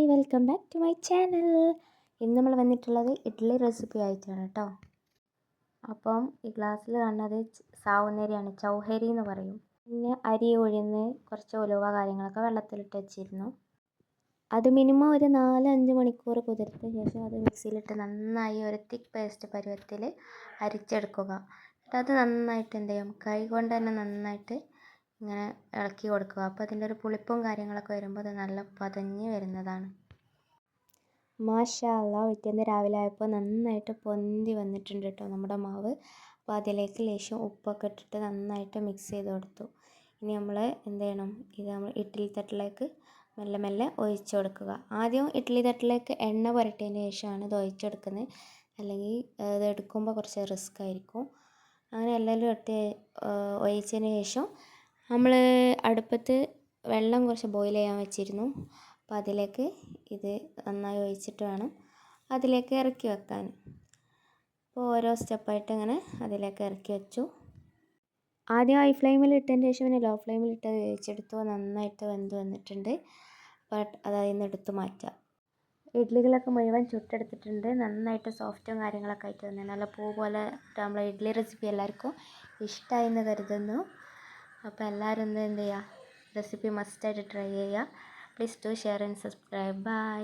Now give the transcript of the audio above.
Hi welcome back to my channel. ഇന്ന് നമ്മൾ വന്നിട്ടുള്ളത് ഇഡ്ഡലി റെസിപ്പി ആയിട്ടാണ് കേട്ടോ അപ്പം ഈ ഗ്ലാസ്സിൽ കാണുന്നത് സാവുന്നേരിയാണ് ചൗഹരി എന്ന് പറയും. പിന്നെ അരി ഉഴുന്ന് കുറച്ച് ഉലുവ കാര്യങ്ങളൊക്കെ വെള്ളത്തിലിട്ട് വെച്ചിരുന്നു. അത് മിനിമം ഒരു നാല് അഞ്ച് മണിക്കൂർ കുതിർത്ത ശേഷം അത് മിക്സിയിലിട്ട് നന്നായി ഒരു തിക്ക് പേസ്റ്റ് പരുവത്തിൽ അരിച്ചെടുക്കുക. എന്നിട്ട് അത് നന്നായിട്ട് എന്ത് ചെയ്യും? കൈ കൊണ്ട് തന്നെ നന്നായിട്ട് ഇങ്ങനെ ഇളക്കി കൊടുക്കുക. അപ്പോൾ അതിന്റെ ഒരു പുളിപ്പും കാര്യങ്ങളൊക്കെ വരുമ്പോൾ അത് നല്ല പതഞ്ഞ് വരുന്നതാണ്. മാഷാ അല്ലാ പിറ്റേന്ന് രാവിലെ ആയപ്പോൾ നന്നായിട്ട് പൊന്തി വന്നിട്ടുണ്ട് കേട്ടോ നമ്മുടെ മാവ്. അപ്പോൾ അതിലേക്ക് ലേശം ഉപ്പൊക്കെ ഇട്ടിട്ട് നന്നായിട്ട് മിക്സ് ചെയ്ത് കൊടുത്തു. ഇനി നമ്മൾ എന്ത് ചെയ്യണം? ഇത് നമ്മൾ ഇഡ്ഡലി തട്ടിലേക്ക് മെല്ലെ മെല്ലെ ഒഴിച്ചു കൊടുക്കുക. ആദ്യം ഇഡ്ഡലി തട്ടിലേക്ക് എണ്ണ പുരട്ടിയതിന് ശേഷമാണ് ഇത് ഒഴിച്ചെടുക്കുന്നത്. അല്ലെങ്കിൽ ഇത് എടുക്കുമ്പോൾ കുറച്ച് റിസ്ക് ആയിരിക്കും. അങ്ങനെ എല്ലാവരും ഇട്ട് ഒഴിച്ചതിന് ശേഷം നമ്മൾ അടുപ്പത്ത് വെള്ളം കുറച്ച് ബോയിൽ ചെയ്യാൻ വെച്ചിരുന്നു. അപ്പം അതിലേക്ക് ഇത് നന്നായി ഒഴിച്ചിട്ട് വേണം അതിലേക്ക് ഇറക്കി വെക്കാൻ. അപ്പോൾ ഓരോ സ്റ്റെപ്പായിട്ട് ഇങ്ങനെ അതിലേക്ക് ഇറക്കി വെച്ചു. ആദ്യം ഹൈ ഫ്ലെയിമിൽ ഇട്ടതിന് ശേഷം പിന്നെ ലോ ഫ്ലെയിമിൽ ഇട്ട് വേവിച്ചെടുത്തു നന്നായിട്ട് വെന്ത് വന്നിട്ടുണ്ട്. ബട്ട് അതായത് എടുത്ത് മാറ്റാം. ഇഡ്ഡലികളൊക്കെ മുഴുവൻ ചുട്ടെടുത്തിട്ടുണ്ട്. നന്നായിട്ട് സോഫ്റ്റും കാര്യങ്ങളൊക്കെ ആയിട്ട് തന്നെ നല്ല പൂ പോലെ നമ്മളെ ഇഡ്ഡലി റെസിപ്പി എല്ലാവർക്കും ഇഷ്ടമായി എന്ന് കരുതുന്നു. അപ്പോൾ എല്ലാവരും ഒന്ന് എന്ത് ചെയ്യുക? റെസിപ്പി മസ്റ്റായിട്ട് ട്രൈ ചെയ്യുക. Please to share and subscribe bye